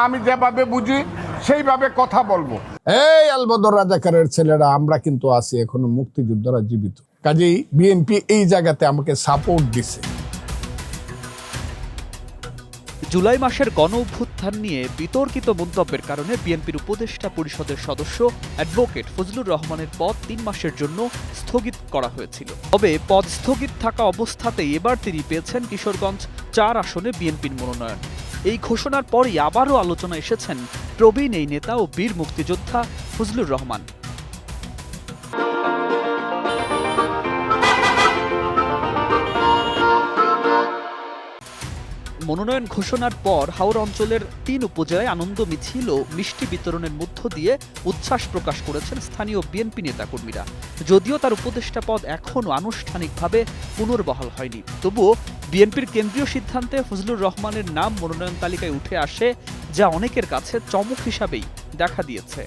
আমি যেভাবে বুঝি সেইভাবে কথা বলব। এই আলবদর রাজাকারের ছেলেরা আমরা কিন্তু আছি এখনও মুক্তিযোদ্ধারা জীবিত। কাজেই বিএনপি এই জায়গাতে আমাকে সাপোর্ট দিছে। জুলাই মাসের গণ অভ্যুত্থান নিয়ে বিতর্কিত মন্তব্যের কারণে বিএনপির উপদেষ্টা পরিষদের সদস্য অ্যাডভোকেট ফজলুর রহমানের পদ তিন মাসের জন্য স্থগিত করা হয়েছিল। তবে পদ স্থগিত থাকা অবস্থাতেই এবার তিনি পেয়েছেন কিশোরগঞ্জ চার আসনে বিএনপির মনোনয়ন। এই ঘোষণার পরই আবারও আলোচনা এসেছেন প্রবীণ এই নেতা ও বীর মুক্তিযোদ্ধা ফজলুর রহমান। মনোনয়ন ঘোষণার পর হাওড় অঞ্চলের তিন উপজেলায় আনন্দ মিছিল ও মিষ্টি বিতরণের মধ্য দিয়ে উচ্ছ্বাস প্রকাশ করেছেন স্থানীয় বিএনপি নেতাকর্মীরা। যদিও তার উপদেষ্টা পদ এখনও আনুষ্ঠানিকভাবে পুনর্বহাল হয়নি, তবুও বিএনপির কেন্দ্রীয় সিদ্ধান্তে ফজলুর রহমানের নাম মনোনয়ন তালিকায় উঠে আসে, যা অনেকের কাছে চমক হিসাবেই দেখা দিয়েছে।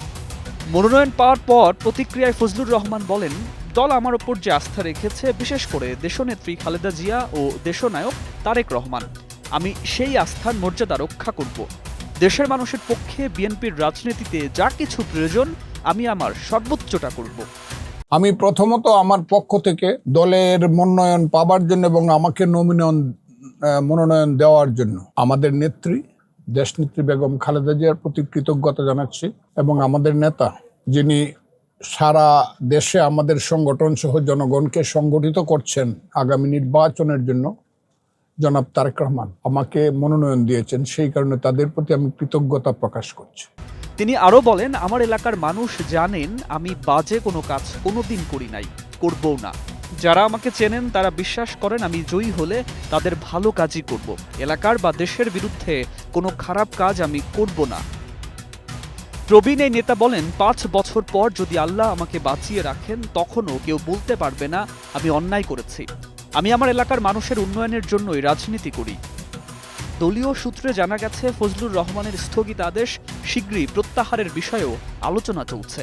মনোনয়ন পাওয়ার পর প্রতিক্রিয়ায় ফজলুর রহমান বলেন, দল আমার ওপর যে আস্থা রেখেছে, বিশেষ করে দেশনেত্রী খালেদা জিয়া ও দেশনায়ক তারেক রহমান, আমি সেই আস্থার মর্যাদা রক্ষা করব। দেশের মানুষের পক্ষে বিএনপির রাজনীতিতে যা কিছু প্রয়োজন, আমি আমার সর্বোচ্চটা করব। আমি প্রথমত আমার পক্ষ থেকে দলের মনোনয়ন পাবার জন্য এবং আমাকে নমিনয়ন মনোনয়ন দেওয়ার জন্য আমাদের নেত্রী দেশনেত্রী বেগম খালেদা জিয়ার প্রতি কৃতজ্ঞতা জানাচ্ছি এবং আমাদের নেতা, যিনি সারা দেশে আমাদের সংগঠন সহ জনগণকে সংগঠিত করছেন আগামী নির্বাচনের জন্য, জনাব তারেক রহমান আমাকে মনোনয়ন দিয়েছেন, সেই কারণে তাদের প্রতি আমি কৃতজ্ঞতা প্রকাশ করছি। তিনি আরও বলেন, আমার এলাকার মানুষ জানেন আমি বাজে কোনো কাজ কোনোদিন করি নাই, করবও না। যারা আমাকে চেনেন তারা বিশ্বাস করেন আমি জয়ী হলে তাদের ভালো কাজই করব। এলাকার বা দেশের বিরুদ্ধে কোনো খারাপ কাজ আমি করব না। প্রবীণ এই নেতা বলেন, পাঁচ বছর পর যদি আল্লাহ আমাকে বাঁচিয়ে রাখেন, তখনও কেউ বলতে পারবে না, আমি অন্যায় করেছি। আমি আমার এলাকার মানুষের উন্নয়নের জন্যই রাজনীতি করি। দলীয় সূত্রে জানা গেছে ফজলুর রহমানের স্থগিতাদেশ শীঘ্রই প্রত্যাহারের বিষয়েও আলোচনা চলছে।